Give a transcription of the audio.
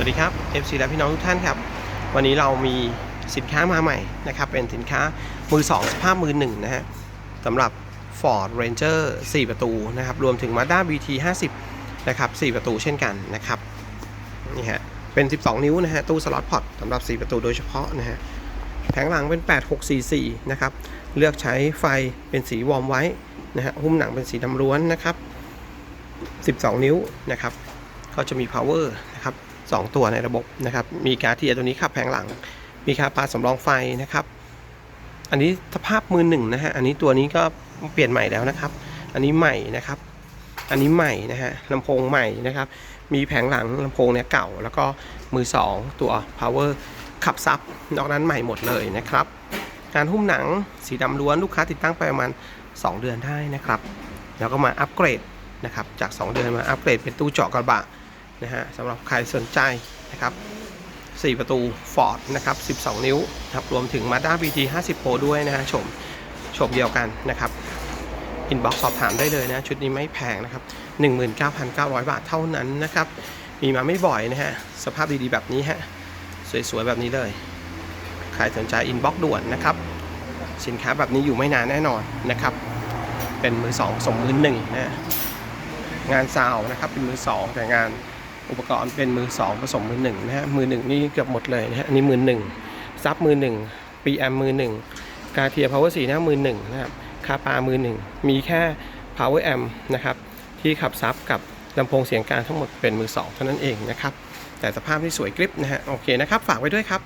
วัสดีครับ FC และพี่น้องทุกท่านครับ วันนี้เรามีสินค้ามาใหม่นะครับ เป็นสินค้ามือ2สภาพมือหนึ่งนะฮะสำหรับ Ford Ranger 4 ประตูนะครับ รวมถึง Mazda BT 50นะครับ4ประตูเช่นกันนะครับนี่ฮะเป็น 12 นิ้วนะฮะตู้สล็อตพอร์ตสำหรับ 4 ประตูโดยเฉพาะนะฮะแผงหลังเป็น 8644นะครับเลือกใช้ไฟเป็นสีวอร์มไว้นะฮะหุ้มหนังเป็นสีดำล้วนนะครับ 12 นิ้วนะครับก็จะมี power นะครับ 2 ตัวในระบบนะครับ มีการเทียตัวนี้ขับแผงหลัง มีคาปาสำรองไฟนะครับ อันนี้สภาพมือหนึ่งนะฮะ อันนี้ตัวนี้ก็เปลี่ยนใหม่แล้วนะครับ อันนี้ใหม่นะครับ อันนี้ใหม่นะฮะลำโพงใหม่นะครับ มีแผงหลังลำโพงเนี่ยเก่า แล้วก็มือ 2 ตัว power ขับซับ นอกนั้นใหม่หมดเลยนะครับ การหุ้มหนังสีดำล้วนลูกค้าติดตั้งไปประมาณ 2 เดือนได้นะครับ แล้วก็มาอัปเกรดนะครับ จาก 2 เดือนมาอัปเกรดเป็นตู้เจาะกระบะ นะฮะสำหรับใครสนใจนะครับ 4 ประตู Ford นะครับ 12 นิ้วนะครับรวมถึง Mazda BT 50 Pro ด้วยนะฮะชมชมเดียวกันนะครับอินบ็อกซ์สอบถามได้เลยนะ ชุดนี้ไม่แพงนะครับ 19,900 บาทเท่านั้นนะครับ มีมาไม่บ่อยนะฮะ สภาพดีๆแบบนี้ฮะ สวยๆ แบบนี้เลย ใครสนใจอินบ็อกซ์ด่วนนะครับ สินค้าแบบนี้อยู่ไม่นานแน่นอนนะครับ เป็นมือสองสมมือหนึ่งนะ งานซาวนะครับ เป็นมือสองแต่งาน อุปกรณ์เป็นมือสองผสมมือหนึ่งนะฮะมือหนึ่งนี่เกือบหมดเลยนะฮะอันนี้มือหนึ่งซับมือหนึ่งปีแอมมือหนึ่งกาเทียพาวเวอร์สีหน้ามือหนึ่งนะครับคาปามือหนึ่งมีแค่ power amp นะครับที่ขับซับกับลำโพงเสียงกลางทั้งหมดเป็นมือสองเท่านั้นเองนะครับแต่สภาพที่สวยกริปนะฮะโอเคนะครับฝากไว้ด้วยครับ